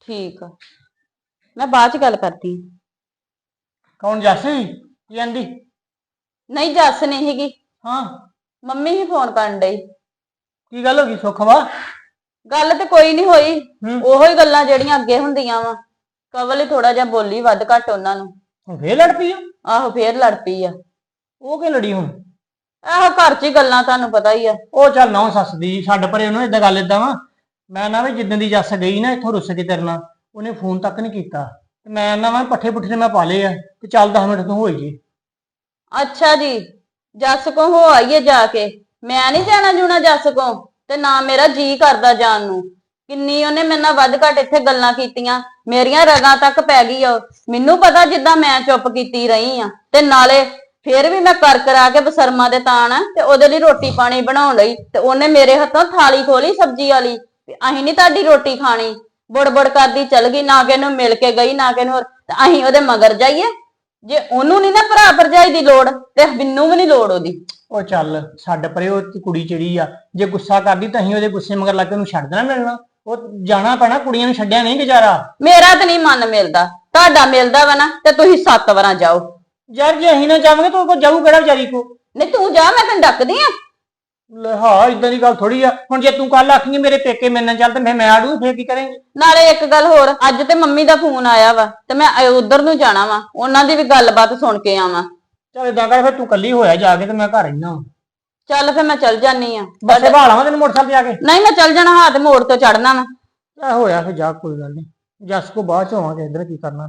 ਠੀਕ ਆ। ਮੈਂ ਬਾਅਦ ਚ ਗੱਲ ਕਰਦੀ। ਕੌਣ ਜੱਸੀ ਕੀ ਕਹਿੰਦੀ ਨਹੀਂ ਜੱਸ ਨਹੀਂ ਹੈਗੀ। ਹਾਂ। ਮੰਮੀ ਹੀ ਫੋਨ ਕਰਨ ਡਈ। ਕੀ ਗੱਲ ਹੋ ਗਈ ਸੁੱਖ ਵਾ? ਗੱਲ ਤੇ ਕੋਈ ਨਹੀਂ ਹੋਈ। ਹੂੰ। ਉਹੋ ਹੀ ਗੱਲਾਂ ਜਿਹੜੀਆਂ ਅੱਗੇ ਹੁੰਦੀਆਂ ਵਾ। ਕਵਲ ਹੀ ਥੋੜਾ ਜਿਹਾ ਬੋਲੀ ਵੱਧ ਘੱਟ ਉਹਨਾਂ ਨੂੰ। ਹੁਣ ਫੇਰ ਲੜ ਪਈ ਆ? ਆਹੋ ਫੇਰ ਲੜ ਪਈ ਆ। ਉਹ ਕਿ ਲੜੀ ਹੁਣ? ਆਹੋ ਘਰ 'ਚ ਹੀ ਗੱਲਾਂ ਤੁਹਾਨੂੰ ਪਤਾ ਹੀ ਆ। ਉਹ ਚੱਲ ਨੌ ਸੱਸ ਦੀ ਛੱਡ ਪਰੇ ਉਹਨੂੰ ਏਦਾਂ ਗੱਲ ਏਦਾਂ ਵਾ। ਮੈਂ ਨਾ ਵੀ ਜਿੱਦਣ ਦੀ ਜੱਸ ਗਈ ਨਾ, ਇੱਥੋਂ ਰੁੱਸ ਕੇ ਤੇਰੇ ਨਾਲ, ਉਹਨੇ ਫੋਨ ਤੱਕ ਨਹੀਂ ਕੀਤਾ। ਤੇ ਮੈਂ ਨਾ ਵਾ ਪੱਠੇ ਪੁੱਠੇ ਮੈਂ ਪਾ ਲਏ ਆ, ਤੇ ਚੱਲ 10 ਮਿੰਟ ਤੂੰ ਹੋਈ ਜੀ ਅੱਛਾ ਜੀ, ਜੱਸ ਕੋ ਹੋ ਆਈਏ ਜਾ ਕੇ। ਮੈਂ ਨਹੀਂ ਜਾਣਾ ਜੂਣਾ ਜੱਸ ਕੋ ਤੇ ਨਾ ਮੇਰਾ ਜੀ ਕਰਦਾ ਜਾਣ ਨੂੰ। ਕਿੰਨੀ ਉਹਨੇ ਮੇਰੇ ਨਾਲ ਵੱਧ ਘੱਟ ਇੱਥੇ ਗੱਲਾਂ ਕੀਤੀਆਂ, ਮੇਰੀਆਂ ਰਗਾਂ ਤੱਕ ਪੈ ਗਈ ਉਹ। ਮੈਨੂੰ ਪਤਾ ਜਿੱਦਾਂ ਮੈਂ ਚੁੱਪ ਕੀਤੀ ਰਹੀ ਆ, ਤੇ ਨਾਲੇ ਫੇਰ ਵੀ ਮੈਂ ਕਰ ਕਰਾ ਕੇ ਬਸਰਮਾ ਦੇ ਤਾਣ ਤੇ ਉਹਦੇ ਲਈ ਰੋਟੀ ਪਾਣੀ ਬਣਾਉਣ ਲਈ, ਤੇ ਉਹਨੇ ਮੇਰੇ ਹੱਥੋਂ ਥਾਲੀ ਖੋਲੀ ਸਬਜ਼ੀ ਵਾਲੀ। ਵੀ ਅਸੀਂ ਨਹੀਂ ਤੁਹਾਡੀ ਰੋਟੀ ਖਾਣੀ। ਬੁੜਬੁੜ ਕਰਦੀ ਚਲ ਗਈ ਨਾ ਕਿ ਇਹਨੂੰ ਮਿਲ ਕੇ ਗਈ ਨਾ ਕਿ ਇਹਨੂੰ ਹੋਰ- ਤੇ ਅਸੀਂ ਉਹਦੇ ਮਗਰ ਜਾਈਏ। ਜੇ ਉਹਨੂੰ ਨਹੀਂ ਨਾ ਭਰਾ ਭਰਜਾਈ ਦੀ ਲੋੜ ਤੇ ਮੈਨੂੰ ਵੀ ਨਹੀਂ ਲੋੜ ਉਹਦੀ। ਉਹ ਚੱਲ ਛੱਡ ਪਰੇ ਉਹ ਕੁੜੀ ਚਿੜੀ ਆ। ਜੇ ਗੁੱਸਾ ਕਰਦੀ ਤਾਂ ਅਸੀਂ ਉਹਦੇ ਗੁੱਸੇ ਮਗਰ ਲੱਗ ਕੇ ਉਹਨੂੰ ਛੱਡ ਦੇਣਾ ਮਿਲਣਾ। ਉਹ ਜਾਣਾ ਪੈਣਾ ਕੁੜੀਆਂ ਨੂੰ ਛੱਡਿਆ ਨਹੀਂ ਗੁਜ਼ਾਰਾ। ਮੇਰਾ ਤਾਂ ਨਹੀਂ ਮਨ ਮਿਲਦਾ। ਤੁਹਾਡਾ ਮਿਲਦਾ ਵਾ ਨਾ ਤੇ ਤੁਸੀਂ ਸੱਤ ਵਾਰਾਂ ਜਾਓ। ਯਾਰ ਜੇ ਅਸੀਂ ਨਾ ਜਾਵਾਂਗੇ ਤਾਂ ਉਹ ਕੋਲ ਜਾਊ ਕਿਹੜਾ ਵਿਚਾਰੀ ਕੋ ਨਹੀਂ ਤੂੰ ਜਾ ਮੈਂ ਤੈਨੂੰ ਡੱਕਦੀ ਆ। ਲੈ ਹਾਂ ਇਦਾਂ ਦੀ ਗੱਲ ਥੋੜੀ ਆ। ਹੁਣ ਜੇ ਤੂੰ ਕੱਲ ਆਖੀਂਗੀ ਮੇਰੇ ਪੇਕੇ ਮੇਰੇ ਨਾਲ ਚੱਲ ਤੇ ਫਿਰ ਮੈਂ ਆੜੂ ਫੇਰ ਕੀ ਕਰਾਂਗੇ? ਨਾਲੇ ਇੱਕ ਗੱਲ ਹੋਰ ਅੱਜ ਤੇ ਮੰਮੀ ਦਾ ਫੋਨ ਆਇਆ ਵਾ ਤੇ ਮੈਂ ਉਧਰ ਨੂੰ ਜਾਣਾ ਵਾ ਉਹਨਾਂ ਦੀ ਵੀ ਗੱਲਬਾਤ ਸੁਣ ਕੇ ਆਵਾਂ। ਚੱਲ ਇਦਾਂ ਕਰ ਫਿਰ ਤੂੰ ਕੱਲੀ ਹੋਇਆ ਜਾ ਕੇ ਤੇ ਮੈਂ ਘਰ ਰਹਿਣਾ ਚੱਲ ਫਿਰ ਮੈਂ ਚੱਲ ਜਾਨੀ ਆ। ਬਸ ਭਾਲਾਵਾਂ ਤੈਨੂੰ ਮੋਟਰਸਾਈਕਲ ਤੇ ਆ ਕੇ? ਨਹੀਂ ਮੈਂ ਚੱਲ ਜਾਣਾ ਹਾਂ ਤੇ ਮੋੜ ਤੋਂ ਚੜਨਾ ਵਾ। ਆ ਹੋਇਆ ਫਿਰ ਜਾ ਕੋਈ ਗੱਲ ਨਹੀਂ। ਜੱਸ ਕੋ ਬਾਅਦ ਚ ਹੋਵਾਂਗੇ ਇੱਧਰ ਕੀ ਕਰਨਾ।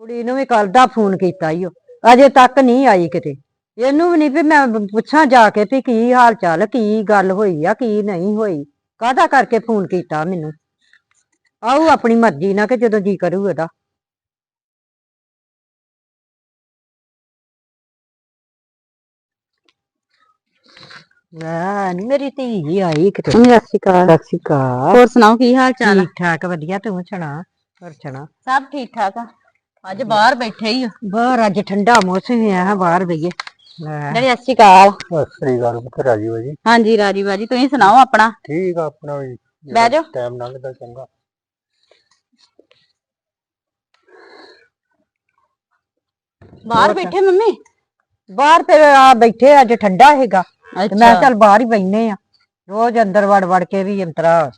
ਕੁੜੀ ਨੂੰ ਵੀ ਕੱਲ ਦਾ ਫੋਨ ਕੀਤਾ ਈ ਓ। ਅਜੇ ਤੱਕ ਨਹੀਂ ਆਈ ਕਿਤੇ। ਇਹਨੂੰ ਵੀ ਨਹੀਂ ਵੀ ਮੈਂ ਪੁੱਛਾਂ ਜਾ ਕੇ ਵੀ ਕੀ ਹਾਲ ਚਾਲ ਕੀ ਗੱਲ ਹੋਈ ਆ ਕੀ ਨਹੀਂ ਹੋਈ। ਕਾਹਦਾ ਕਰਕੇ ਫੋਨ ਕੀਤਾ ਮੈਨੂੰ? ਆਊ ਆਪਣੀ ਮਰਜ਼ੀ ਨਾਲ ਕਿ ਜਦੋਂ ਜੀ ਕਰੂ ਇਹਦਾ। ਲੈ ਨੀ ਮੇਰੀ ਧੀ ਆਈ ਕਿਤੇ। ਸਤਿ ਸ਼੍ਰੀ ਅਕਾਲ। ਸਤਿ ਸ਼੍ਰੀ ਅਕਾਲ। ਹੋਰ ਸੁਣਾਓ ਕੀ ਹਾਲ ਚਾਲ ਆ? ਠੀਕ ਠਾਕ ਵਧੀਆ ਤੂੰ ਸੁਣਾ ਹੋਰ ਸੁਣਾ? ਸਭ ਠੀਕ ਠਾਕ ਆ। ਅੱਜ ਬਾਹਰ ਬੈਠੇ ਹੀ ਆ। ਬਾਹਰ ਅੱਜ ਠੰਡਾ ਮੌਸਮ ਹੈ ਬਾਹਰ ਬਈਏ। ਡੈਡੀ ਸਤਿ ਸ਼੍ਰੀ ਅਕਾਲ। ਸਤਿ ਸ੍ਰੀ ਅਕਾਲ ਰਾਜੀ ਬਾਜੀ। ਹਾਂਜੀ ਰਾਜੀ ਬਾਜੀ ਤੁਸੀਂ ਸੁਣਾਓ ਆਪਣਾ? ਠੀਕ ਆ ਆਪਣਾ ਵੀ। ਬਹਿ ਜਾਓ। ਟਾਈਮ ਲੰਘਦਾ ਚੰਗਾ। ਬਾਹਰ ਬੈਠੇ ਮੰਮੀ? ਬਾਹਰ ਫਿਰ ਆ ਬੈਠੇ ਅੱਜ ਠੰਡਾ ਹੈਗਾ। ਤੇ ਮੈਂ ਚੱਲ ਬਾਹਰ ਹੀ ਬੈਠਨੇ ਆ। ਰੋਜ਼ ਅੰਦਰ ਵੜ ਵੜ ਕੇ ਵੀ ਅੰਤਰਾ।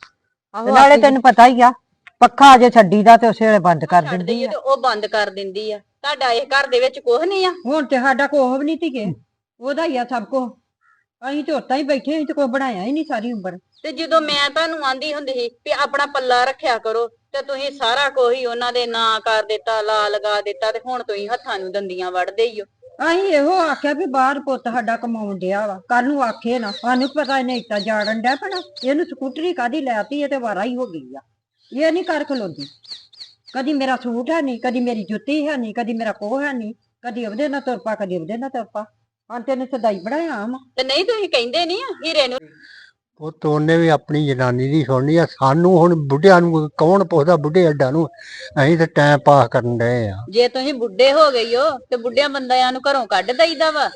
ਤੇ ਨਾਲੇ ਤੈਨੂੰ ਪਤਾ ਹੀ ਆ ਪੱਖਾ ਜੇ ਛੱਡੀਦਾ ਤੇ ਉਸੇ ਵੇਲੇ ਬੰਦ ਕਰ ਦਿੰਦੀ ਆ ਤੇ ਉਹ ਬੰਦ ਕਰ ਦਿੰਦੀ ਆ। ਤੁਹਾਡਾ ਇਹ ਘਰ ਦੇ ਵਿੱਚ ਕੁਝ ਨਹੀਂ ਆ। ਹੁਣ ਤੇ ਸਾਡਾ ਕੋਹ ਵੀ ਨਹੀਂ ਧੀਏ। ਉਹਦਾ ਹੀ ਆ ਸਭ ਕੁਝ ਅਸੀਂ ਤੇ ਉੱਤਾਂ ਹੀ ਬੈਠੇ ਅਸੀਂ ਤੇ ਕੋਈ ਬਣਾਇਆ ਹੀ ਨਹੀਂ ਸਾਰੀ ਉਮਰ। ਤੇ ਜਦੋਂ ਮੈਂ ਤੁਹਾਨੂੰ ਆਂਦੀ ਹੁੰਦੀ ਸੀ ਵੀ ਆਪਣਾ ਪੱਲਾ ਰੱਖਿਆ ਕਰੋ ਤੇ ਤੁਸੀਂ ਸਾਰਾ ਕੋਈ ਉਹਨਾਂ ਦੇ ਨਾਂ ਕਰ ਦਿੱਤਾ ਲਾ ਲਗਾ ਦਿੱਤਾ ਤੇ ਹੁਣ ਤੁਸੀਂ ਹੱਥਾਂ ਨੂੰ ਦੰਦੀਆਂ ਵੜਦੇ ਹੀ ਹੋ। ਅਸੀਂ ਇਹੋ ਆਖਿਆ ਵੀ ਬਾਹਰ ਪੁੱਤ ਸਾਡਾ ਕਮਾਉਣ ਡਿਆ ਵਾ। ਕੱਲ ਨੂੰ ਆਖੇ ਨਾ ਸਾਨੂੰ ਕੀ ਪਤਾ ਇਹਨੇ ਇੱਟਾਂ ਜਾੜਨ ਡਿਆ ਪਣਾ ਇਹਨੂੰ ਸਕੂਟਰੀ ਕਾਦੀ ਲੈਤੀ ਇਹ ਤੇ ਵਾਰਾ ਹੀ ਹੋ ਗਈ ਆ। ਇਹ ਨਹੀਂ ਕਰ ਖਲੋਂਦੀ। ਕਦੀ ਮੇਰਾ ਸੂਟ ਹੈ ਨਹੀਂ ਕਦੀ ਮੇਰੀ ਜੁੱਤੀ ਹੈ ਨਹੀਂ ਕਦੀ ਮੇਰਾ ਕੋਹ ਹੈ ਨਹੀਂ ਕਦੀ ਉਹਦੇ ਨਾਲ ਤੁਰ ਪਾ ਕਦੀ ਉਹਦੇ ਨਾਲ ਤੁਰ ਪਾ। ਹਾਂ ਤੈਨੂੰ ਸਦਾਈ ਬਣਾਇਆ ਆਮ ਤੇ ਨਹੀਂ ਤੁਸੀਂ ਕਹਿੰਦੇ ਨਹੀਂ ਹੀਰੇ ਨੂੰ? ਉਹ ਤੋਂ ਉਹਨੇ ਵੀ ਆਪਣੀ ਜਨਾਨੀ ਦੀ ਸੁਣਨੀ ਆ ਸਾਨੂੰ ਹੁਣ ਬੁੱਢਿਆਂ ਨੂੰ ਕੌਣ ਪੁੱਛਦਾ ਬੁੱਢੇ ਅੱਡਾਂ ਨੂੰ? ਅਸੀਂ ਤਾਂ ਟਾਈਮ ਪਾਸ ਕਰਨ ਡਏ ਆ। ਜੇ ਤੁਸੀਂ ਬੁੱਢੇ ਹੋ ਗਏ ਹੋ ਤੇ ਬੁੱਢਿਆਂ ਬੰਦਿਆਂ ਨੂੰ ਘਰੋਂ ਕੱਢ ਦਈਦਾ ਵਾ।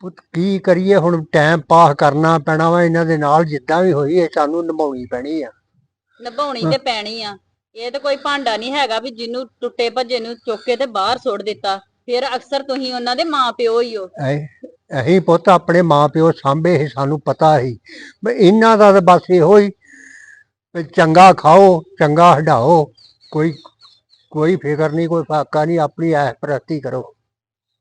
ਪੁੱਤ ਕੀ ਕਰੀਏ ਹੁਣ ਟਾਈਮ ਪਾਸ ਕਰਨਾ ਪੈਣਾ ਵਾ ਇਹਨਾਂ ਦੇ ਨਾਲ ਜਿੱਦਾਂ ਵੀ ਹੋਈ ਇਹ ਸਾਨੂੰ ਨਿਭਾਉਣੀ ਪੈਣੀ ਆ। ਨਿਭਾਉਣੀ ਤੇ ਪੈਣੀ ਆ। ਇਹ ਤਾਂ ਕੋਈ ਭਾਂਡਾ ਨਹੀਂ ਹੈਗਾ ਵੀ ਜਿਹਨੂੰ ਟੁੱਟੇ ਭੱਜੇ ਨੂੰ ਚੁੱਕ ਕੇ ਤੇ ਬਾਹਰ ਸੁੱਟ ਦਿੱਤਾ। ਫਿਰ ਅਕਸਰ ਤੁਸੀਂ ਉਹਨਾਂ ਦੇ ਮਾਂ ਪਿਓ ਹੀ। ਹੋ ਅਸੀਂ ਪੁੱਤ ਆਪਣੇ ਮਾਪਿਓ ਸਾਂਭੇ ਸੀ ਸਾਨੂੰ ਪਤਾ ਸੀ। ਵੀ ਇਹਨਾਂ ਦਾ ਤਾਂ ਬਸ ਇਹੋ ਹੀ ਵੀ ਚੰਗਾ ਖਾਓ ਚੰਗਾ ਹਟਾਓ ਕੋਈ ਕੋਈ ਫਿਕਰ ਨਹੀਂ ਕੋਈ ਫਾਕਾ ਨਹੀਂ ਆਪਣੀ ਐਸ ਪ੍ਰਸਤੀ ਕਰੋ।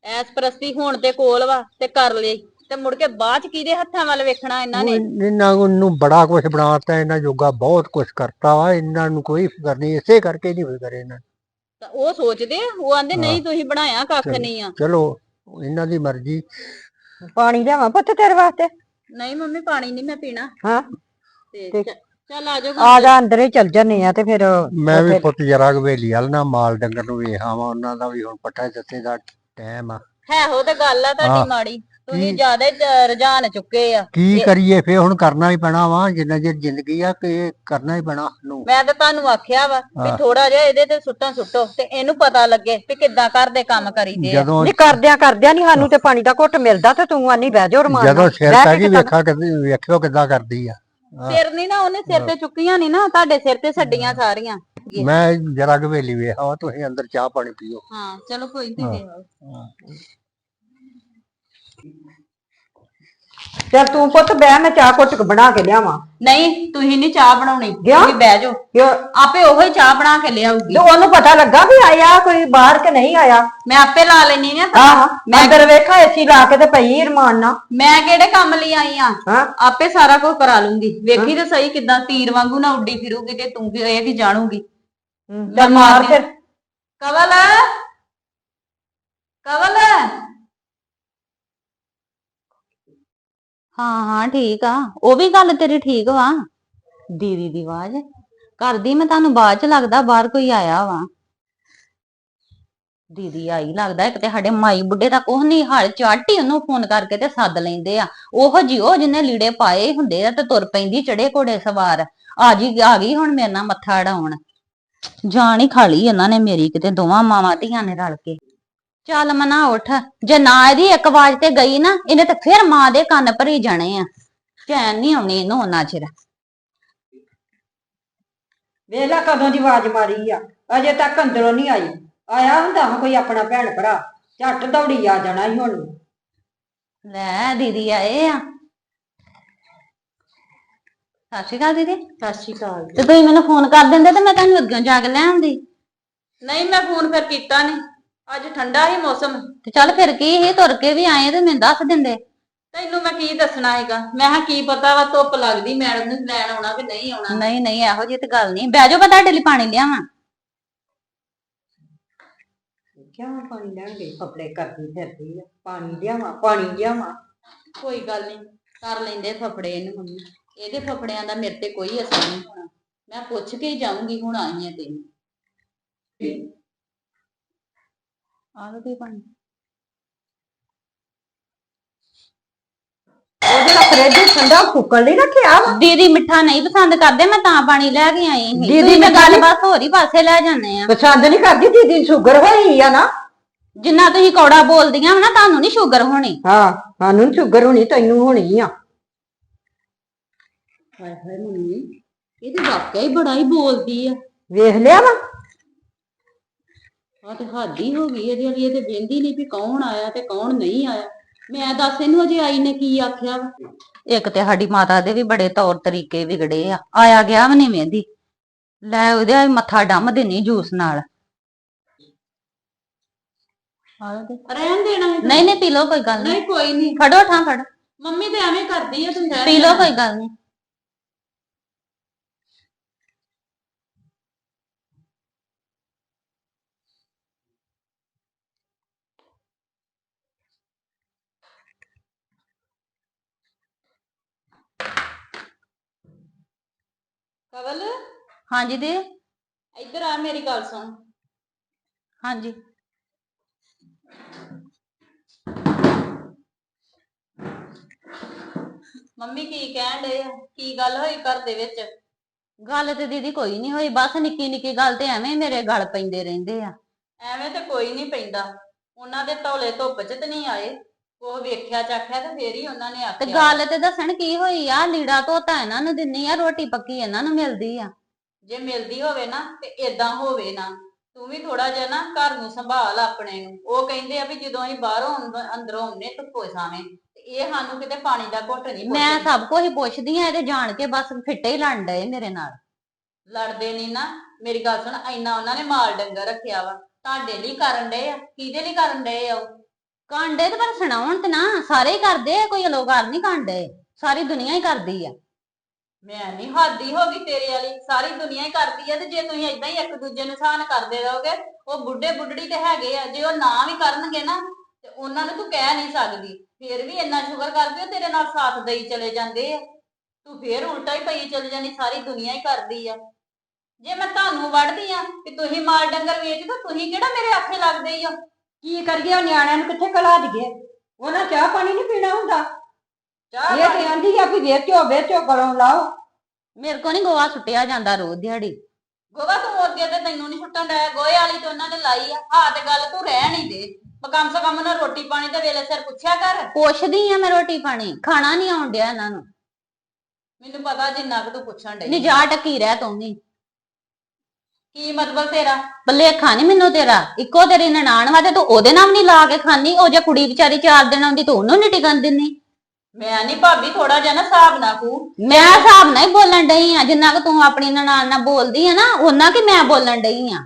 ਐਸ ਪ੍ਰਸਤੀ ਹੋਣ ਤੇ ਕੋਲ ਵਾ ਤੇ ਕਰ ਲਈ। ਤੇ ਮੁੜ ਕੇ ਬਾਅਦ ਚ ਕਿਹਦੇ ਹੱਥਾਂ ਵੱਲ ਵੇਖਣਾ ਇਹਨਾਂ ਨੇ? ਇਹਨਾਂ ਨੂੰ ਬੜਾ ਕੁਝ ਬਣਾਤਾ ਇਹਨਾਂ ਜੋਗਾ ਬਹੁਤ ਕੁਝ ਕਰਤਾ ਵਾ ਇਹਨਾਂ ਨੂੰ ਕੋਈ ਫਿਕਰ ਨਹੀਂ ਇਸੇ ਕਰਕੇ ਨਹੀਂ ਫਿਕਰ ਇਹਨਾਂ ਨੂੰ। ਤਾਂ ਉਹ ਸੋਚਦੇ ਆ ਉਹ ਆਂਦੇ ਨਹੀਂ ਤੁਸੀਂ ਬਣਾਇਆ ਕੱਖ। ਨਹੀਂ ਆ। ਚਲੋ ਇਹਨਾਂ ਦੀ ਮਰਜ਼ੀ। ਪਾਣੀ ਲਿਆਵਾਂ ਪੁੱਤ ਤੇਰੇ ਵਾਸਤੇ? ਨਹੀਂ ਮੰਮੀ ਪਾਣੀ ਨਹੀਂ ਮੈਂ ਪੀਣਾ। ਹਾਂ। ਤੇ ਚ- ਚੱਲ ਆ ਜਾਓ ਆ ਜਾ ਅੰਦਰ ਹੀ ਚੱਲ ਜੰਨੇ ਆ ਤੇ ਫਿਰ ਮੈਂ ਵੀ ਪੁੱਤ ਜਰਾ ਹਵੇਲੀ ਵਾਲ ਨਾ ਮਾਲ ਡੰਗਰ ਨੂੰ ਵੇਖ ਆਵਾਂ ਉਹਨਾਂ ਦਾ ਵੀ ਹੁਣ ਪੱਠਾ ਦਿੱਤੇ ਦਾ ਟਾਈਮ ਆ। ਹੈ ਉਹ ਤੇ ਗੱਲ ਆ ਤੁਹਾਡੀ ਹਾਂ। ਮਾੜੀ। ਤੁਸੀਂ ਜ਼ਿਆਦਾ ਹੀ ਰੁਝਾਨ ਚੁੱਕੇ ਆ। ਕੀ ਕਰੀਏ ਫੇ ਹੁਣ ਕਰਨਾ ਹੀ ਪੈਣਾ ਵਾ ਜਿੰਨਾ ਚਿਰ ਜ਼ਿੰਦਗੀ ਆ ਕਿ ਕਰਨਾ ਹੀ ਪੈਣਾ ਨੂੰ ਮੈਂ ਤਾਂ ਤੁਹਾਨੂੰ ਆਖਿਆ ਵਾ ਵੀ। ਥੋੜਾ ਜਿਹਾ ਇਹਦੇ ਤੇ ਸੁੱਟਾਂ ਸੁੱਟੋ ਤੇ ਇਹਨੂੰ ਪਤਾ ਲੱਗੇ ਵੀ ਕਿੱਦਾਂ ਘਰ ਦੇ ਕੰਮ ਕਰੀਦੇ ਆ। ਜਦੋਂ ਨਹੀਂ ਕਰਦਿਆਂ ਕਰਦਿਆਂ ਨਹੀਂ ਸਾਨੂੰ ਤੇ ਪਾਣੀ ਦਾ ਘੁੱਟ ਮਿਲਦਾ ਤੇ ਤੂੰ ਆਨੀ ਬਹਿ ਜਾ ਰਮਾਨ ਜਦੋਂ। ਸਿਰ ਪੈ ਕੇ ਗਈ ਵੇਖਾ ਕਦੇ ਵੇਖਿਓ ਕਿੱਦਾਂ ਕਰਦੀ ਆ। ਸਿਰ ਨਹੀਂ ਨਾ ਉਹਨੇ ਸਿਰ ਤੇ ਚੁੱਕੀਆਂ ਨਹੀਂ ਨਾ ਤੁਹਾਡੇ ਸਿਰ ਤੇ ਛੱਡੀਆਂ ਸਾਰੀਆਂ। ਮੈਂ ਜਰਾ ਗਵੇਲੀ ਵੇਖਾਂ ਤੁਸੀਂ ਅੰਦਰ ਚਾਹ ਪਾਣੀ ਪੀਓ। ਹਾਂ ਚਲੋ ਕੋਈ ਨਹੀਂ ਦੇ ਚੱਲ ਤੂੰ ਪੁੱਤ ਬਹਿ ਮੈਂ ਚਾਹ ਘੁੱਟ ਕੇ ਬਣਾ ਕੇ ਲਿਆਵਾਂ। ਨਹੀਂ ਤੁਸੀਂ ਨਹੀਂ ਚਾਹ ਬਣਾਉਣੀ ਕਿਉਂ? ਤੁਸੀਂ ਬਹਿ ਜਾਓ। ਕਿਉਂ ਆਪੇ ਉਹੋ ਹੀ ਚਾਹ ਬਣਾ ਕੇ ਲਿਆਊਗੀ। ਤੇ ਉਹਨੂੰ ਪਤਾ ਲੱਗਾ ਵੀ ਆਇਆ ਕੋਈ ਬਾਹਰ ਕਿ ਨਹੀਂ ਆਇਆ? ਮੈਂ ਆਪੇ ਲਾ ਲੈਣੀ ਨਾ ਆਹ ਮੈਂ ਅੰਦਰ ਵੇਖਾਂ ਏਸੀ ਲਾ ਕੇ ਤੇ ਪਈ ਰਮਾਨ ਨਾਲ। ਮੈਂ ਕਿਹੜੇ ਕੰਮ ਲਈ ਆਈ ਆ? ਹਾਂ? ਆਪੇ ਸਾਰਾ ਕੁਝ ਕਰਾ ਲੂੰਗੀ। ਵੇਖੀ ਤੇ ਸਹੀ ਕਿਦਾਂ ਤੀਰ ਵਾਂਗੂ ਨਾ ਉੱਡੀ ਫਿਰੂਗੀ ਤੇ ਤੂੰ ਵੀ ਇਹ ਵੀ ਜਾਣੂਗੀ। ਚੱਲ ਮਾਰ ਫਿਰ। ਕਵਲ! ਕਵਲ! ਹਾਂ ਹਾਂ, ਠੀਕ ਆ। ਉਹ ਵੀ ਗੱਲ ਤੇਰੀ ਠੀਕ ਵਾ। ਦੀਦੀ ਦੀ ਆਵਾਜ਼। ਕਰਦੀ ਮੈਂ ਤੁਹਾਨੂੰ, ਬਾਅਦ ਚ ਲੱਗਦਾ ਬਾਹਰ ਕੋਈ ਆਇਆ ਵਾ। ਦੀਦੀ ਆਈ ਲੱਗਦਾ, ਇੱਕ ਤੇ ਸਾਡੇ ਮਾਈ ਬੁੱਢੇ ਦਾ ਕੁਛ ਨਹੀਂ ਹਾਲ ਚਾਟੀ ਉਹਨੂੰ ਫੋਨ ਕਰਕੇ ਤੇ ਸੱਦ ਲੈਂਦੇ ਆ। ਉਹੋ ਜੀ ਉਹ ਜਿਹਨੇ ਲੀੜੇ ਪਾਏ ਹੁੰਦੇ ਆ ਤੇ ਤੁਰ ਪੈਂਦੀ ਚੜੇ ਘੋੜੇ ਸਵਾਰ। ਆ ਜੀ, ਆ ਗਈ ਹੁਣ ਮੇਰੇ ਨਾਲ ਮੱਥਾ ਅੜਾਉਣ। ਜਾਣ ਹੀ ਖਾ ਲਈ ਇਹਨਾਂ ਨੇ ਮੇਰੀ ਕਿਤੇ, ਦੋਵਾਂ ਮਾਵਾਂ ਧੀਆਂ ਨੇ ਰਲ ਕੇ। ਚੱਲ ਮਨਾ ਉੱਠ। ਜੇ ਨਾ ਇਹਦੀ ਇੱਕ ਆਵਾਜ਼ ਤੇ ਗਈ ਨਾ ਇਹਨੇ ਤੇ ਫਿਰ ਮਾਂ ਦੇ ਕੰਨ ਭਰੀ ਜਾਣੇ ਆ। ਚੈਨ ਨਹੀਂ ਆਉਣੀ ਇਹਨੂੰ ਉਹਨਾਂ ਚਿਰ। ਵੇਖ ਲੈ ਕਦੋਂ ਦੀ ਆਵਾਜ਼ ਮਾਰੀ ਆ। ਅਜੇ ਤੱਕ ਅੰਦਰੋਂ ਨਹੀਂ ਆਈ। ਆਇਆ ਹੁੰਦਾ ਹਾਂ ਕੋਈ ਆਪਣਾ ਭੈਣ ਭਰਾ ਝੱਟ ਦੌੜੀ ਆ ਜਾਣਾ ਸੀ ਹੁਣ। ਲੈ ਦੀਦੀ ਆਏ ਆ। ਸਤਿ ਸ਼੍ਰੀ ਅਕਾਲ ਦੀਦੀ। ਸਤਿ ਸ਼੍ਰੀ ਅਕਾਲ। ਤੇ ਤੁਸੀਂ ਮੈਨੂੰ ਫੋਨ ਕਰ ਦਿੰਦੇ ਤੇ ਮੈਂ ਤੁਹਾਨੂੰ ਅੱਗੇ ਜਾ ਕੇ ਲੈ ਆਉਂਦੀ। ਨਹੀਂ ਮੈਂ ਫੋਨ ਫਿਰ ਕੀਤਾ ਨਹੀਂ ਅੱਜ ਠੰਡਾ ਹੀ ਮੌਸਮ ਤੇ ਚੱਲ ਫਿਰ ਕੀ ਇਹ ਤੁਰ ਕੇ ਵੀ ਆਏ ਤੇ ਮੈਨੂੰ ਦੱਸ ਦਿੰਦੇ। ਤੈਨੂੰ ਮੈਂ ਕੀ ਦੱਸਣਾ ਹੈਗਾ? ਮੈਂ ਕਿਹਾ ਕੀ ਪਤਾ ਵਾ ਧੁੱਪ ਲੱਗਦੀ ਮੈਡਮ ਨੂੰ ਲੈਣ ਆਉਣਾ ਕਿ ਨਹੀਂ ਆਉਣਾ। ਨਹੀਂ ਨਹੀਂ ਇਹੋ ਜਿਹੀ ਤੇ ਗੱਲ ਨਹੀਂ। ਬਹਿ ਜਾਓ ਮੈਂ ਤੁਹਾਡੇ ਲਈ ਪਾਣੀ ਲਿਆਵਾਂ। ਕਿਉਂ ਪਾਣੀ ਲੈਣ ਗਈ? ਕੱਪੜੇ ਕਰਦੀ ਫਿਰਦੀ ਆ। ਪਾਣੀ ਲਿਆਵਾਂ ਪਾਣੀ ਲਿਆਵਾਂ। ਕੋਈ ਗੱਲ ਨਹੀਂ ਕਰ ਲੈਂਦੇ ਫਫੜੇ ਇਹਨੂੰ ਮੰਮੀ। ਇਹਦੇ ਫਫੜਿਆਂ ਦਾ ਮੇਰੇ ਤੇ ਕੋਈ ਅਸਰ ਨਹੀਂ ਹੋਣਾ। ਮੈਂ ਪੁੱਛ ਕੇ ਹੀ ਜਾਊਂਗੀ ਹੁਣ ਆਈ ਆ ਤੈਨੂੰ। ਆ ਲਓ ਤੁਸੀਂ ਪਾਣੀ ਉਹ ਜਿਹੜਾ ਫਰਿੱਜ ਠੰਡਾ ਫੁੱਕਣ ਲਈ ਰੱਖਿਆ ਵਾ। ਦੀਦੀ ਮਿੱਠਾ ਨਹੀਂ ਪਸੰਦ ਕਰਦੇ ਮੈਂ ਤਾਂ ਪਾਣੀ ਲੈ ਕੇ ਆਈ ਸੀ। ਦੀਦੀ ਤੁਸੀਂ ਤਾਂ ਮਿੱਠਾ ਗੱਲ ਨਹੀਂ- ਬਸ ਹੋਰ ਹੀ ਪਾਸੇ ਲੈ ਜਾਂਦੇ ਆ। ਪਸੰਦ ਨਹੀਂ ਕਰਦੀ ਦੀਦੀ ਨੂੰ ਸ਼ੂਗਰ ਹੋਈ ਆ ਨਾ। ਜਿੰਨਾ ਤੁਸੀਂ ਕੌੜਾ ਬੋਲਦੀਆਂ ਹੋ ਨਾ ਤੁਹਾਨੂੰ ਨਹੀਂ ਸ਼ੂਗਰ ਹੋਣੀ। ਹਾਂ ਸਾਨੂੰ ਸ਼ੂਗਰ ਹੋਣੀ ਤੈਨੂੰ ਹੋਣੀ ਆ। ਹਾਏ ਹਾਏ ਮੰਮੀ ਇਹ ਤੇ ਵਾਕਿਆ ਹੀ ਬੜਾ ਹੀ ਬੋਲਦੀ ਆ। ਵੇਖ ਲਿਆ ਵਾ। ਆ ਤੇ ਹੱਦ ਹੀ ਗਈ ਇਹਦੇ ਵਾਲੀ ਇਹ ਤੇ ਵੇਂਦੀ ਨਹੀਂ ਵੀ ਕੌਣ ਆਇਆ ਤੇ ਕੌਣ ਨਹੀਂ ਆਇਆ। ਮੈਂ ਦੱਸ ਇਹਨੂੰ ਅਜੇ ਆਈ ਨੇ ਕੀ ਆਖਿਆ ਵਾ? ਇੱਕ ਤੇ ਸਾਡੀ ਮਾਤਾ ਦੇ ਵੀ ਬੜੇ ਤੌਰ ਤਰੀਕੇ ਵਿਗੜੇ ਆ। ਆਇਆ ਗਿਆ ਵੀ ਨਹੀਂ ਵੇਂਦੀ ਲੈ ਉਹਦੇ ਮੱਥਾ ਡੰਮ ਦੇਣੀ ਜੂਸ ਨਾਲ। ਰਹਿਣ ਦੇਣਾ ਨਹੀਂ ਨਹੀਂ ਪੀ ਲਓ ਕੋਈ ਗੱਲ ਨਹੀਂ ਕੋਈ ਨਹੀਂ ਫੜੋ ਠਾਂ ਫੜ ਮੰਮੀ ਤੇ ਐਵੇਂ ਕਰਦੀ ਆ ਤੂੰ ਪੀ ਲਓ ਕੋਈ ਗੱਲ ਨਹੀਂ ਕਵਲ? ਹਾਂਜੀ ਦੇ। ਇੱਧਰ ਆ ਮੇਰੀ ਗੱਲ ਸੁਣ। ਹਾਂਜੀ। ਮੰਮੀ ਕੀ ਕਹਿਣ ਡੇ ਆ? ਕੀ ਗੱਲ ਹੋਈ ਘਰ ਦੇ ਵਿੱਚ? ਗੱਲ ਤੇ ਦੀਦੀ ਕੋਈ ਨਹੀਂ ਹੋਈ ਬਸ ਨਿੱਕੀ ਨਿੱਕੀ ਗੱਲ ਤੇ ਐਵੇਂ ਮੇਰੇ ਗਲ ਪੈਂਦੇ ਰਹਿੰਦੇ ਆ। ਐਵੇਂ ਤੇ ਕੋਈ ਨਹੀਂ ਪੈਂਦਾ। ਉਹਨਾਂ ਦੇ ਤੌਲੇ ਧੁੱਪ ਚ ਤੇ ਨਹੀਂ ਆਏ। ਉਹ ਵੇਖਿਆ ਚਾਖਿਆ ਤੇ ਫੇਰ ਹੀ ਉਹਨਾਂ ਨੇ ਆਖਿਆ। ਤੇ ਗੱਲ ਤੇ ਦੱਸਣ ਕੀ ਹੋਈ ਆ ਲੀੜਾ ਧੋਤਾ ਇਹਨਾਂ ਨੂੰ ਦਿੰਨੀ ਆ ਰੋਟੀ ਪੱਕੀ ਇਹਨਾਂ ਨੂੰ ਮਿਲਦੀ ਆ। ਜੇ ਮਿਲਦੀ ਹੋਵੇ ਨਾ ਤੇ ਏਦਾਂ ਹੋਵੇ ਨਾ ਤੂੰ ਵੀ ਥੋੜਾ ਜਿਹਾ ਨਾ ਘਰ ਨੂੰ ਸੰਭਾਲ ਆਪਣੇ ਨੂੰ। ਉਹ ਕਹਿੰਦੇ ਆ ਵੀ ਜਦੋਂ ਅਸੀਂ ਬਾਹਰੋਂ ਅੰਦ- ਅੰਦਰੋਂ ਆਉਨੇ ਧੁੱਪੋ ਸਾਵੇਂ ਤੇ ਇਹ ਸਾਨੂੰ ਕਿਤੇ ਪਾਣੀ ਦਾ ਘੁੱਟ ਨਹੀਂ ਮੈਂ ਸਭ ਕੁਝ ਪੁੱਛਦੀ ਆ ਇਹਦੇ ਜਾਣ ਕੇ ਬਸ ਫਿੱਟੇ ਹੀ ਲੜਨ ਡਏ ਮੇਰੇ ਨਾਲ। ਲੜਦੇ ਨਹੀਂ ਨਾ। ਮੇਰੀ ਗੱਲ ਸੁਣ ਇੰਨਾ ਉਹਨਾਂ ਨੇ ਮਾਲ ਡੰਗਰ ਰੱਖਿਆ ਵਾ। ਤੁਹਾਡੇ ਲਈ ਕਰਨ ਡਏ ਆ? ਕਿਹਦੇ ਲਈ ਕਰਨ ਡਏ ਆ ਉਹ? ਕਾਂਡੇ ਤੇ ਪਰ ਸੁਣਾਉਣ ਤੇ ਨਾ, ਸਾਰੇ ਹੀ ਕਰਦੇ ਆ, ਕੋਈ ਅਲੋਕਾਰ ਨਹੀਂ ਕਾਂਡੇ, ਸਾਰੀ ਦੁਨੀਆ ਹੀ ਕਰਦੀ ਆ। ਮੈਂ ਨਹੀਂ ਹਾਦੀ ਹੋ ਗਈ ਤੇਰੇ ਵਾਲੀ, ਸਾਰੀ ਦੁਨੀਆ ਹੀ ਕਰਦੀ ਆ, ਤੇ ਜੇ ਤੁਸੀਂ ਇਦਾਂ ਹੀ ਇੱਕ ਦੂਜੇ ਨੂੰ ਸਾਨ ਕਰਦੇ ਰਹੋਗੇ, ਉਹ ਬੁੱਢੇ ਬੁੱਢੜੀ ਤੇ ਹੈਗੇ ਆ, ਜੇ ਉਹ ਨਾ ਵੀ ਕਰਨਗੇ ਨਾ, ਤੇ ਉਹਨਾਂ ਨੂੰ ਤੂੰ ਕਹਿ ਨਹੀਂ ਸਕਦੀ। ਫੇਰ ਵੀ ਇੰਨਾ ਸ਼ੁਕਰ ਕਰਦੇ ਉਹ ਤੇਰੇ ਨਾਲ ਸਾਥ ਦੇਈ ਚਲੇ ਜਾਂਦੇ ਆ। ਤੂੰ ਫੇਰ ਉਲਟਾ ਹੀ ਪਈ ਚਲੇ ਜਾਂਦੀ ਸਾਰੀ ਦੁਨੀਆ ਹੀ ਕਰਦੀ ਆ। ਜੇ ਮੈਂ ਤੁਹਾਨੂੰ ਵੜਦੀ ਆ, ਕਿ ਤੁਸੀਂ ਮਾਲ ਡੰਗਰ ਵੇਚ ਦੋ ਤੁਸੀਂ ਕਿਹੜਾ ਮੇਰੇ ਆਖੇ ਲੱਗਦੇ ਹੀ ਹੋ? ਕੀ ਕਰੀਏ ਉਹ ਨਿਆਣਿਆਂ ਨੂੰ ਕਿੱਥੇ ਕਲਾ ਦਈਏ? ਉਹਨਾਂ ਚਾਹ ਪਾਣੀ ਨਹੀਂ ਪੀਣਾ ਹੁੰਦਾ। ਚਾਹ ਇਹ ਤੇ ਆਂਦੀ ਆ ਵੀ ਵੇਚੋ ਵੇਚੋ ਕਰੋ ਲਾਓ। ਮੇਰੇ ਕੋ ਨਹੀਂ ਗੋਆ ਸੁੱਟਿਆ ਜਾਂਦਾ ਰੋਜ਼ ਦਿਹਾੜੀ। ਗੋਵਾ ਤੂੰ ਅੱਗੇ ਤੇ ਤੈਨੂੰ ਨਹੀਂ ਸੁੱਟਣ ਡਿਆ। ਗੋਏ ਵਾਲੀ ਤੇ ਉਹਨਾਂ ਨੇ ਲਾਈ ਆ। ਹਾਂ ਤੇ ਗੱਲ ਤੂੰ ਰਹਿ ਨਹੀਂ ਦੇ। ਕਮ ਸੇ ਕਮ ਉਹਨਾਂ ਰੋਟੀ ਪਾਣੀ ਦੇ ਵੇਲੇ ਸਿਰ ਪੁੱਛਿਆ ਕਰ। ਪੁੱਛਦੀ ਆ ਮੈਂ ਰੋਟੀ ਪਾਣੀ। ਖਾਣਾ ਨਹੀਂ ਆਉਣ ਡਿਆ ਇਹਨਾਂ ਨੂੰ। ਮੈਨੂੰ ਪਤਾ ਜਿੰਨਾ ਕੁ ਤੂੰ ਪੁੱਛਣ ਡਈ ਨੀ ਜਾ ਟੱਕੀ ਰਹਿ ਤੂੰ ਵੀ। ਕੀ ਮਤਲਬ ਤੇਰਾ? ਭਲੇਖਾ ਨਹੀਂ ਮੈਨੂੰ ਤੇਰਾ। ਇੱਕੋ ਤੇਰੀ ਨਨਾਣ ਵਾ ਤੇ ਤੂੰ ਉਹਦੇ ਨਾਮ ਨਹੀਂ ਲਾ ਕੇ ਖਾਨੀ ਉਹ ਜੇ ਕੁੜੀ ਵਿਚਾਰੀ ਚਾਰ ਦਿਨ ਆਉਂਦੀ ਤੂੰ ਉਹਨੂੰ ਨਹੀਂ ਟਿਕਣ ਦਿੰਨੀ। ਮੈਂ ਨਹੀਂ ਭਾਬੀ ਥੋੜਾ ਜਿਹਾ ਨਾ ਹਿਸਾਬ ਨਾ ਕੂ ਮੈਂ ਹਿਸਾਬ ਨਾਲ ਹੀ ਬੋਲਣ ਡਈ ਆ ਜਿੰਨਾ ਕਿ ਤੂੰ ਆਪਣੀ ਨਨਾਣ ਨਾਲ ਬੋਲਦੀ ਆ ਨਾ ਉਹਨਾਂ ਕਿ ਮੈਂ ਬੋਲਣ ਡਈ ਆ।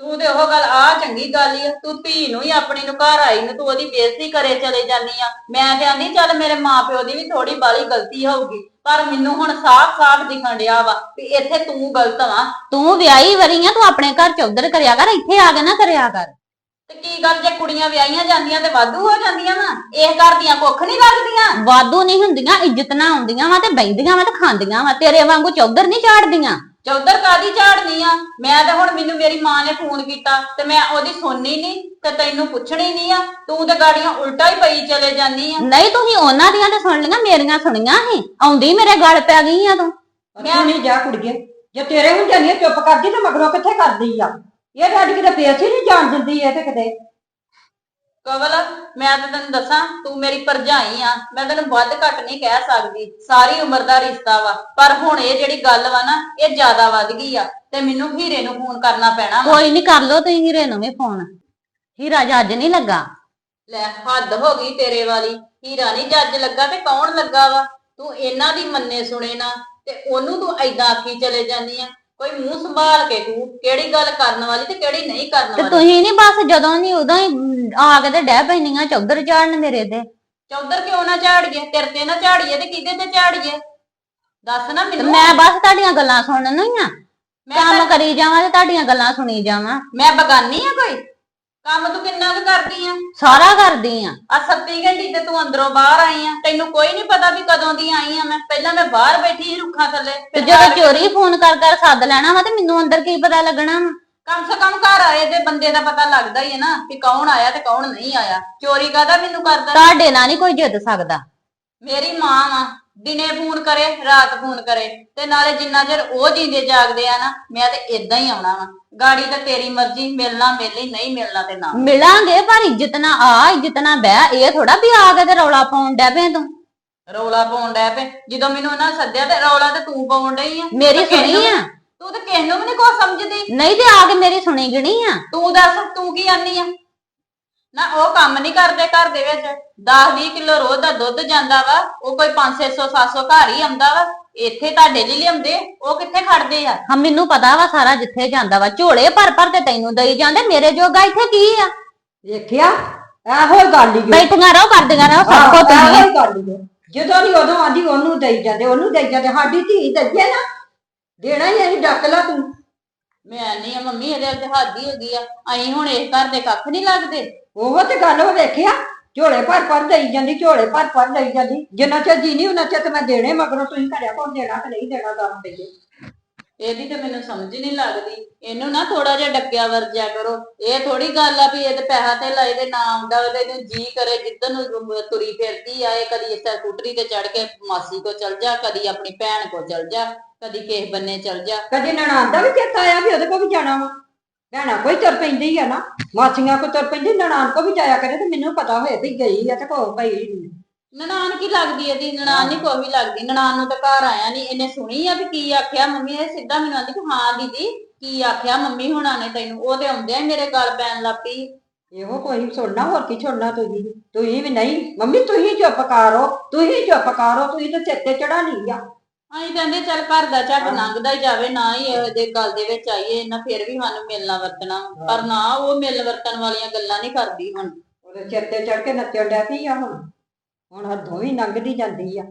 ਤੂੰ ਤੇ ਉਹ ਗੱਲ ਆ ਚੰਗੀ ਗੱਲ ਹੀ ਆ। ਤੂੰ ਧੀ ਨੂੰ ਹੀ ਆਪਣੀ ਨੂੰ ਘਰ ਆਈ ਨੂੰ ਤੂੰ ਉਹਦੀ ਬੇਇੱਜ਼ਤੀ ਕਰੇ ਚਲੇ ਜਾਂਦੀ ਆ। ਮੈਂ ਤੇ ਆਂਦੀ ਚੱਲ ਮੇਰੇ ਮਾਪਿਓ ਦੀ ਵੀ ਥੋੜੀ ਬਾਲੀ ਗਲਤੀ ਹੋਊਗੀ। ਪਰ ਮੈਨੂੰ ਹੁਣ ਸਾਫ਼-ਸਾਫ਼ ਦਿਖਣ ਡਿਆ ਵਾ ਵੀ ਇੱਥੇ ਤੂੰ ਗਲਤ ਵਾ ਤੂੰ ਵਿਆਹੀ ਵਰੀ ਆ ਤੂੰ ਆਪਣੇ ਘਰ ਚੌਧਰ ਕਰਿਆ ਕਰ ਇੱਥੇ ਆ ਕੇ ਨਾ ਕਰਿਆ ਕਰ। ਤੇ ਕੀ ਗੱਲ ਜੇ ਕੁੜੀਆਂ ਵਿਆਹੀਆਂ ਜਾਂਦੀਆਂ ਤੇ ਵਾਧੂ ਹੋ ਜਾਂਦੀਆਂ ਵਾ? ਇਹ ਘਰ ਦੀਆਂ ਕੁੱਖ ਨਹੀਂ ਲੱਗਦੀਆਂ ਵਾਧੂ ਨਹੀਂ ਹੁੰਦੀਆਂ ਇੱਜ਼ਤ ਨਾ ਆਉਂਦੀਆਂ ਵਾ ਤੇ ਬੈਂਦੀਆਂ ਵਾ ਤੇ ਖਾਂਦੀਆਂ ਵਾ ਤੇਰੇ ਵਾਂਗੂ ਚੌਧਰ ਨਹੀਂ ਝਾੜਦੀਆਂ ਚੌਧਰ ਕਾਦੀ ਝਾੜਨੀ ਆ? ਮੈਂ ਤਾਂ ਹੁਣ ਮੈਨੂੰ ਮੇਰੀ ਮਾਂ ਨੇ ਫੋਨ ਕੀਤਾ ਤੇ ਮੈਂ ਉਹਦੀ ਸੁਣਨੀ ਨਹੀਂ ਤੇ ਤੈਨੂੰ ਪੁੱਛਣੀ ਨਹੀਂ ਆ। ਤੂੰ ਤੇ ਗਾੜੀਆਂ ਉਲਟਾ ਹੀ ਪਈ ਚਲੇ ਜਾਂਦੀ ਆ। ਨਹੀਂ ਤੁਸੀਂ ਉਹਨਾਂ ਦੀਆਂ ਤੇ ਸੁਣ ਲਈਆਂ ਮੇਰੀਆਂ ਸੁਣੀਆਂ ਸੀ। ਆਉਂਦੀ ਮੇਰੇ ਗਲ ਪੈ ਗਈ ਆ ਤੂੰ। ਮੈਂ ਨਹੀਂ ਜਾ ਕੁੜੀਏ। ਜੇ ਤੇਰੇ ਹੁੰਦੇ ਨਹੀਂ ਚੁੱਪ ਕਰਦੀ ਤਾਂ ਮਗਰੋਂ ਕਿੱਥੇ ਕਰਦੀ ਆ? ਇਹ ਤਾਂ ਅੱਜ ਕਿਤੇ ਹੀ ਨਹੀਂ ਜਾਣ ਦਿੰਦੀ ਇਹ ਤੇ ਕਿਤੇ। ਕਵਲ ਮੈਂ ਤਾਂ ਤੈਨੂੰ ਦੱਸਾਂ ਤੂੰ ਮੇਰੀ ਭਰਜਾਈ ਆ। ਮੈਂ ਤੈਨੂੰ ਵੱਧ ਘੱਟ ਨਹੀਂ ਕਹਿ ਸਕਦੀ। ਸਾਰੀ ਉਮਰ ਦਾ ਰਿਸ਼ਤਾ ਵਾ। ਪਰ ਹੁਣ ਇਹ ਜਿਹੜੀ ਗੱਲ ਵਾ ਨਾ ਇਹ ਜ਼ਿਆਦਾ ਵੱਧ ਗਈ ਆ। ਤੇ ਮੈਨੂੰ ਹੀਰੇ ਨੂੰ ਫੋਨ ਕਰਨਾ ਪੈਣਾ ਵਾ। ਕੋਈ ਨਹੀਂ ਕਰ ਲੋ ਤੁਸੀਂ ਹੀਰੇ ਨੂੰ ਵੀ ਫੋਨ। ਹੀਰਾ ਜੱਜ ਨਹੀਂ ਲੱਗਾ। ਲੈ ਹੱਦ ਹੋ ਗਈ ਤੇਰੇ ਵਾਲੀ। ਹੀਰਾ ਨਹੀਂ ਜੱਜ ਲੱਗਾ ਤੇ ਕੌਣ ਲੱਗਾ ਵਾ? ਤੂੰ ਇਹਨਾਂ ਦੀ ਮੰਨੇ ਸੁਣੇ ਨਾ ਤੇ ਉਹਨੂੰ ਤੂੰ ਐਦਾਂ ਆਖੀ ਚਲੇ ਜਾਂਦੀ ਆ। ਕੋਈ ਮੂੰਹ ਸੰਭਾਲ ਕੇ ਤੂੰ ਕਿਹੜੀ ਗੱਲ ਕਰਨ ਵਾਲੀ ਤੇ ਕਿਹੜੀ ਨਹੀਂ ਕਰਨ ਵਾਲੀ? ਤੁਸੀਂ ਨਹੀਂ ਬਸ ਜਦੋਂ ਨਹੀਂ ਉਦੋਂ ਹੀ ਆ ਕੇ ਤੇ ਡਹਿ ਪੈਣੀਆਂ ਚੌਧਰ ਝਾੜਨ ਮੇਰੇ ਤੇ। ਚੌਧਰ ਕਿਉਂ ਨਾ ਝਾੜੀਏ? ਤੇਰੇ ਤੇ ਨਾ ਝਾੜੀਏ ਤੇ ਕਿਹਦੇ ਤੇ ਝਾੜੀਏ? ਦੱਸ ਨਾ ਤੇ ਮੈਨੂੰ। ਮੈਂ ਬਸ ਤੁਹਾਡੀਆਂ ਗੱਲਾਂ ਸੁਣਨ ਨੂੰ ਹੀ ਆ। ਮੈਂ ਕੰਮ ਕਰੀ ਜਾਵਾਂ ਤੇ ਤੁਹਾਡੀਆਂ ਗੱਲਾਂ ਸੁਣੀ ਜਾਵਾਂ। ਮੈਂ ਬਗਾਨੀ ਆ ਕੋਈ? ਕੰਮ ਤੂੰ ਕਿੰਨਾ ਕੁ ਕਰਦੀ ਆ? ਸਾਰਾ ਕਰਦੀ ਆ। ਆ 37 ਘੰਟੇ ਤੇ ਤੂੰ ਅੰਦਰੋਂ ਬਾਹਰ ਆਈ ਆ। ਤੈਨੂੰ ਕੋਈ ਨਹੀਂ ਪਤਾ ਵੀ ਕਦੋਂ ਦੀ ਆਈ ਆ ਮੈਂ। ਪਹਿਲਾਂ ਮੈਂ ਬਾਹਰ ਬੈਠੀ ਸੀ ਰੁੱਖਾਂ ਥੱਲੇ। ਤੇ ਫਿਰ ਜਦੋਂ ਚੋਰੀ ਫੋਨ ਕਰ ਕਰ ਸੱਦ ਲੈਣਾ ਵਾ ਤੇ ਮੈਨੂੰ ਅੰਦਰ ਕੀ ਪਤਾ ਲੱਗਣਾ ਵਾ? ਕਮ ਸੇ ਕਮ ਘਰ ਆਏ ਤੇ ਬੰਦੇ ਦਾ ਪਤਾ ਲੱਗਦਾ ਹੀ ਹੈ ਨਾ ਕਿ ਕੌਣ ਆਇਆ ਤੇ ਕੌਣ ਨਹੀਂ ਆਇਆ। ਚੋਰੀ ਕਾਦਾ ਮੈਨੂੰ ਕਰਦਾ? ਤੁਹਾਡੇ ਨਾਲ ਨਹੀਂ ਕੋਈ ਜਿੱਦ ਸਕਦਾ। ਮੇਰੀ ਮਾਂ ਵਾ। ਦਿਨੇ ਫੋਨ ਕਰੇ ਰਾਤ ਫੋਨ ਕਰੇ ਤੇ ਨਾਲੇ ਜਿੰਨਾ ਚਿਰ ਉਹ ਜੀਂਦੇ ਜਾਗਦੇ ਆ ਨਾ ਮੈਂ ਤੇ ਇਦਾਂ ਹੀ ਆਉਣਾ ਵਾ। ਗਾੜੀ ਤਾਂ ਤੇਰੀ ਮਰਜ਼ੀ ਮਿਲਣਾ ਮਿਲੀ ਨਹੀਂ ਮਿਲਣਾ ਤੇ ਨਾ। ਮਿਲਾਂਗੇ ਪਰ ਇੱਜ਼ਤ ਨਾ ਆ ਇੱਜ਼ਤ ਨਾ ਬਹਿ ਇਹ ਥੋੜਾ ਵੀ ਆ ਕੇ ਤੇ ਰੌਲਾ ਪਾਉਣ ਡੈ ਪਏ ਤੂੰ। ਰੌਲਾ ਪਾਉਣ ਡੈ ਪਏ ਜਦੋਂ ਮੈਨੂੰ ਉਹਨਾਂ ਸੱਦਿਆ ਤੇ ਰੌਲਾ ਤੇ ਤੂੰ ਪਾਉਣ ਡਈ ਆ। ਮੇਰੀ ਨੂੰ- ਸੁਣੀ ਆ। ਤੂੰ ਤੇ ਕਿਸੇ ਨੂੰ ਵੀ ਨਹੀਂ ਕੁਛ ਸਮਝਦੀ। ਨਹੀਂ ਤੇ ਆ ਕੇ ਮੇਰੀ ਸੁਣੀ ਗਣੀ ਆ। ਤੂੰ ਦੱਸ ਤੂੰ ਕੀ ਆਨੀ ਆ? ਨਾ ਉਹ ਕੰਮ ਨਹੀਂ ਕਰਦੇ ਘਰ ਦੇ ਵਿੱਚ। 10-20 ਕਿਲੋ ਰੋਜ਼ ਦਾ ਦੁੱਧ ਜਾਂਦਾ ਵਾ ਉਹ ਕੋਈ 500 700 ਘਰ ਹੀ ਆਉਂਦਾ ਵਾ। ਇੱਥੇ ਤੁਹਾਡੇ ਲਈ ਲਿਆਉਂਦੇ ਉਹ ਕਿੱਥੇ ਖੜਦੇ ਆ? ਹਾਂ ਮੈਨੂੰ ਪਤਾ ਵਾ ਸਾਰਾ ਜਿੱਥੇ ਜਾਂਦਾ ਵਾ। ਝੋਲੇ ਭਰ ਭਰ ਤੇ ਤੈਨੂੰ ਦਈ ਜਾਂਦੇ ਮੇਰੇ ਜੋਗਾ ਇੱਥੇ ਕੀ ਆ? ਵੇਖਿਆ ਇਹੋ ਹੀ ਗੱਲ ਹੀ ਓ। ਬੈਠੀਆਂ ਰਹੋ ਕਰਦੀਆਂ ਰਹੋ ਸਭ ਕੁਝ ਇਹੋ ਤੁਸੀਂ। ਹੀ ਗੱਲ ਹੀ ਓ। ਜਦੋਂ ਨਹੀਂ ਉਦੋਂ ਆਂਦੀ ਉਹਨੂੰ ਦੇਈ ਜਾਂਦੇ ਉਹਨੂੰ ਦੇਈ ਜਾਂਦੇ। ਸਾਡੀ ਧੀ ਦੱਜੇ ਨਾ ਦੇਣਾ ਹੀ ਅਸੀਂ ਡੱਕ ਲਾ ਤੂੰ। ਮੈਂ ਨਹੀਂ ਆ ਮੰਮੀ ਇਹਦੇ ਉੱਤੇ ਹੱਦ ਹੀ ਹੋ ਗਈ ਆ। ਅਸੀਂ ਹੁਣ ਇਸ ਘਰ ਦੇ ਕੱਖ ਨਹੀਂ ਲੱਗਦੇ। ਉਹ ਤੇ ਗੱਲ ਉਹ ਵੇਖਿਆ ਝੋਲੇ ਭਰ ਭਰ ਦੇਈ ਜਾਂਦੀ ਝੋਲੇ ਭਰ ਭਰ ਦੇਈ ਜਾਂਦੀ। ਜਿੰਨਾ ਚਿਰ ਜੀ ਨਹੀਂ ਉਹਨਾਂ ਚਿਰ ਤੇ ਮੈਂ ਦੇਣੇ ਮਗਰੋਂ ਤੁਸੀਂ ਘਰਿਆ ਕੋਲ ਦੇਣਾ ਕਿ ਨਹੀਂ ਦੇਣਾ ਦੱਸ ਦੇਈਏ ਇਹਦੀ ਤੇ ਮੈਨੂੰ ਸਮਝ ਨਹੀਂ ਲੱਗਦੀ। ਇਹਨੂੰ ਨਾ ਥੋੜਾ ਜਿਹਾ ਡੱਕਿਆ ਵਰਜਿਆ ਕਰੋ। ਇਹ ਥੋੜੀ ਗੱਲ ਆ ਵੀ ਇਹ ਤੇ ਪੈਸਾ ਤੇ ਲਾਏ ਦੇ ਨਾ ਆਉਂਦਾ ਤੇ ਇਹਨੂੰ ਜੀ ਕਰੇ ਜਿੱਦਨ ਨੂੰ ਤੁਰੀ ਫਿਰਦੀ ਆ ਇਹ ਕਦੀ ਇਸ ਸਕੂਟਰੀ ਤੇ ਚੜ ਕੇ ਮਾਸੀ ਕੋ ਚਲ ਜਾ ਕਦੀ ਆਪਣੀ ਭੈਣ ਕੋ ਚਲ ਜਾ ਕਦੀ ਕਿਸੇ ਬੰਨੇ ਚਲ ਜਾ। ਕਦੇ ਨਨਾਣ ਦਾ ਵੀ ਚੇਤਾ ਆਇਆ ਵੀ ਉਹਦੇ ਕੋਲ ਵੀ ਜਾਣਾ ਵਾ? ਭੈਣਾਂ ਕੋਈ ਤੁਰ ਪੈਂਦੀ ਆ ਨਾ। ਮਾਸੀਆਂ ਕੋ ਤੁਰ ਪੈਂਦੀ ਨਨਾਣ ਕੋ ਵੀ ਜਾਇਆ ਕਰੇ ਤੇ ਮੈਨੂੰ ਪਤਾ ਹੋਏ ਵੀ ਗਈ ਆ ਤੇ ਕੋ ਭਈ ਨਨਾਣ ਕੀ ਲੱਗਦੀ ਇਹਦੀ ਨਨਾਣ ਨਹੀਂ ਕੋਈ ਵੀ ਲੱਗਦੀ। ਨਨਾਣ ਨੂੰ ਤਾਂ ਘਰ ਆਇਆ ਨਹੀਂ ਇਹਨੇ ਸੁਣੀ ਆ ਵੀ ਕੀ ਆਖਿਆ ਮੰਮੀ ਇਹ ਸਿੱਧਾ ਮੈਨੂੰ ਆਂਦੀ ਕਿ ਹਾਂ ਦੀਦੀ ਕੀ ਆਖਿਆ ਮੰਮੀ ਹੁਣਾਂ ਨੇ ਤੈਨੂੰ? ਉਹ ਤੇ ਆਉਂਦਿਆਂ ਹੀ ਮੇਰੇ ਗੱਲ ਪੈਣ ਲੱਗ ਪਈ। ਇਹੋ ਕੋਈ ਸੁਣਨਾ ਹੋਰ ਕੀ ਸੁਣਨਾ ਤੁਸੀਂ? ਤੁਸੀਂ ਵੀ ਨਹੀਂ। ਮੰਮੀ ਤੁਸੀਂ ਚੁੱਪ ਕਰੋ। ਤੁਸੀਂ ਚੁੱਪ ਕਰੋ। ਤੁਸੀਂ ਤਾਂ ਸਿਰ ਤੇ ਚੜਾ ਲਈ ਆ। ਅਸੀਂ ਕਹਿੰਦੇ ਚੱਲ ਘਰ ਦਾ ਝੱਟ ਲੰਘਦਾ ਹੀ ਜਾਵੇ ਨਾ ਹੀ ਇਹੋ ਜਿਹੇ ਗੱਲ ਦੇ ਵਿੱਚ ਆਈਏ ਇਹਨਾਂ ਫਿਰ ਵੀ ਸਾਨੂੰ ਮਿਲਣਾ ਵਰਤਣਾ। ਪਰ ਨਾ ਉਹ ਮਿਲ ਵਰਤਣ ਵਾਲੀਆਂ ਗੱਲਾਂ ਨਹੀਂ ਕਰਦੀ ਹੁਣ। ਉਹਦੇ ਸਿਰ ਤੇ ਚੜ ਕੇ ਨੱਚਣ ਡਿਆ ਪਈ ਆ ਹੁਣ। ਹੁਣ ਹੱਦੋਂ ਵੀ ਲੰਘਦੀ ਜਾਂਦੀ ਆ।